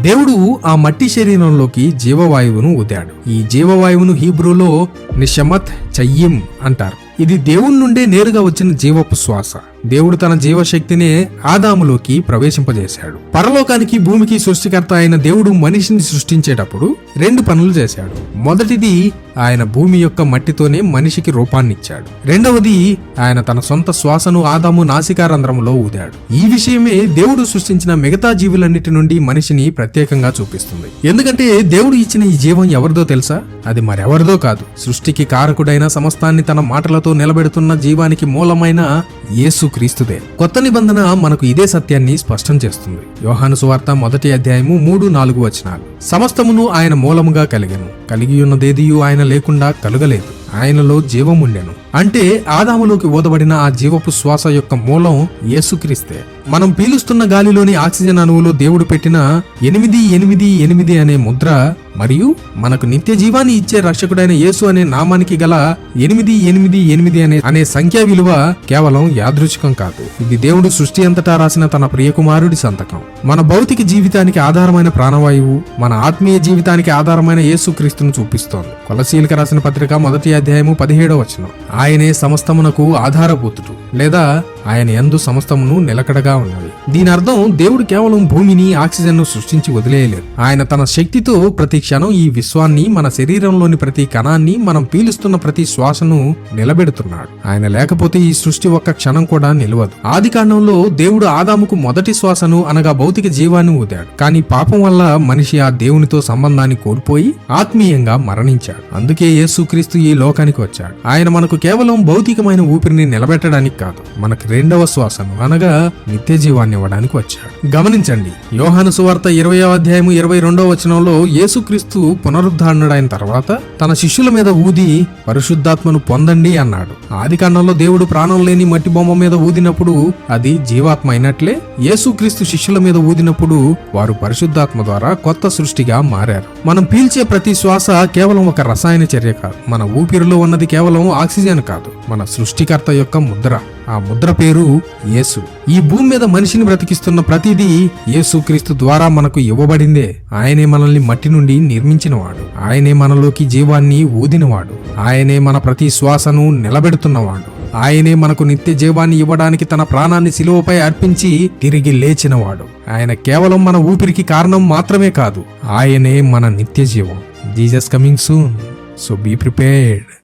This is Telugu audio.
దేవుడు ఆ మట్టి శరీరంలోకి జీవవాయువును ఊదాడు. ఈ జీవవాయువును హీబ్రూలో నిషమత్ చయ్యిం అంటారు. ఇది దేవుని నుండే నేరుగా వచ్చిన జీవపు శ్వాస. దేవుడు తన జీవశక్తినే ఆదాములోకి ప్రవేశింపజేశాడు. పరలోకానికి భూమికి సృష్టికర్త అయిన దేవుడు మనిషిని సృష్టించేటప్పుడు రెండు పనులు చేశాడు. మొదటిది ఆయన భూమి యొక్క మట్టితోనే మనిషికి రూపాన్నిచ్చాడు. రెండవది ఆయన తన సొంత శ్వాసను ఆదాము నాసికారంధ్రంలో ఊదాడు. ఈ విషయమే దేవుడు సృష్టించిన మిగతా జీవులన్నిటి నుండి మనిషిని ప్రత్యేకంగా చూపిస్తుంది. ఎందుకంటే దేవుడు ఇచ్చిన ఈ జీవం ఎవరిదో తెలుసా? అది మరెవరిదో కాదు. సృష్టికి కారకుడైన సమస్తాన్ని తన మాటలతో నిలబెడుతున్న జీవానికి మూలమైన యేసు క్రీస్తుదే కొత్త నిబంధన మనకు ఇదే సత్యాన్ని స్పష్టం చేస్తుంది. యోహాను సువార్త మొదటి అధ్యాయము మూడు నాలుగు వచనాలు. సమస్తమును ఆయన మూలముగా కలిగను. కలిగి ఉన్నదేదియు ఆయన లేకుండా కలుగలేదు. ఆయనలో జీవముండెను అంటే ఆదాములోకి ఓదబడిన ఆ జీవపు శ్వాస యొక్క మూలం యేసుక్రీస్తే. మనం పీలుస్తున్న గాలిలోని ఆక్సిజన్ అణువులో దేవుడు పెట్టిన ఎనిమిది ఎనిమిది ఎనిమిది అనే ముద్ర మరియు మనకు నిత్య జీవాన్ని ఇచ్చే రక్షకుడైన యేసు అనే నామానికి గల ఎనిమిది ఎనిమిది ఎనిమిది అనే అనే సంఖ్యా విలువ కేవలం యాదృచ్ఛికం కాదు. ఇది దేవుడు సృష్టి అంతటా రాసిన తన ప్రియకుమారుడి సంతకం. మన భౌతిక జీవితానికి ఆధారమైన ప్రాణవాయువు మన ఆత్మీయ జీవితానికి ఆధారమైన యేసు క్రీస్తును చూపిస్తోంది. కొలసీలకు రాసిన పత్రిక మొదటి అధ్యాయము పదిహేడవ వచనం. ఆయనే సమస్తమునకు ఆధారభూతుడు. లేదా ఆయన ఎందు సమస్తమును నిలకడగా ఉన్నవి దీని అర్థం దేవుడు కేవలం భూమిని ఆక్సిజన్ను సృష్టించి వదిలేయలేదు. ఆయన తన శక్తితో ప్రతి క్షణం ఈ విశ్వాన్ని మన శరీరంలోని ప్రతి కణాన్ని మనం పీలుస్తున్న ప్రతి శ్వాసను నిలబెడుతున్నాడు. ఆయన లేకపోతే ఈ సృష్టి ఒక్క క్షణం కూడా నిలవదు. ఆది కాండంలో దేవుడు ఆదాముకు మొదటి శ్వాసను అనగా భౌతిక జీవాన్ని ఊదాడు. కానీ పాపం వల్ల మనిషి ఆ దేవునితో సంబంధాన్ని కోల్పోయి ఆత్మీయంగా మరణించాడు. అందుకే యేసుక్రీస్తు ఈ లోకానికి వచ్చాడు. ఆయన మనకు కేవలం భౌతికమైన ఊపిరిని నిలబెట్టడానికి కాదు మనకి రెండవ శ్వాసను అనగా నిత్య జీవాన్ని ఇవ్వడానికి వచ్చాడు. గమనించండి యోహాను సువార్త ఇరవై అధ్యాయము ఇరవై రెండవ వచనంలో యేసుక్రీస్తు పునరుద్ధారణుడైన తర్వాత తన శిష్యుల మీద ఊది పరిశుద్ధాత్మను పొందండి అన్నాడు. ఆది కాండంలో దేవుడు ప్రాణం లేని మట్టి బొమ్మ మీద ఊదినప్పుడు అది జీవాత్మ అయినట్లే యేసుక్రీస్తు శిష్యుల మీద ఊదినప్పుడు వారు పరిశుద్ధాత్మ ద్వారా కొత్త సృష్టిగా మారారు. మనం పీల్చే ప్రతి శ్వాస కేవలం ఒక రసాయన చర్య కాదు. మన ఊపిరిలో ఉన్నది కేవలం ఆక్సిజన్ కాదు. మన సృష్టికర్త యొక్క ముద్ర. ఆ ముద్ర పేరు యేసు. ఈ భూమి మీద మనిషిని బ్రతికిస్తున్న ప్రతిదీ యేసు క్రీస్తు ద్వారా మనకు ఇవ్వబడిందే. ఆయనే మనల్ని మట్టి నుండి నిర్మించినవాడు. ఆయనే మనలోకి జీవాన్ని ఊదినవాడు. ఆయనే మన ప్రతి శ్వాసను నిలబెడుతున్నవాడు. ఆయనే మనకు నిత్య జీవాన్ని ఇవ్వడానికి తన ప్రాణాన్ని శిలువపై అర్పించి తిరిగి లేచినవాడు. ఆయన కేవలం మన ఊపిరికి కారణం మాత్రమే కాదు ఆయనే మన నిత్య జీవం. Jesus coming soon. So be prepared.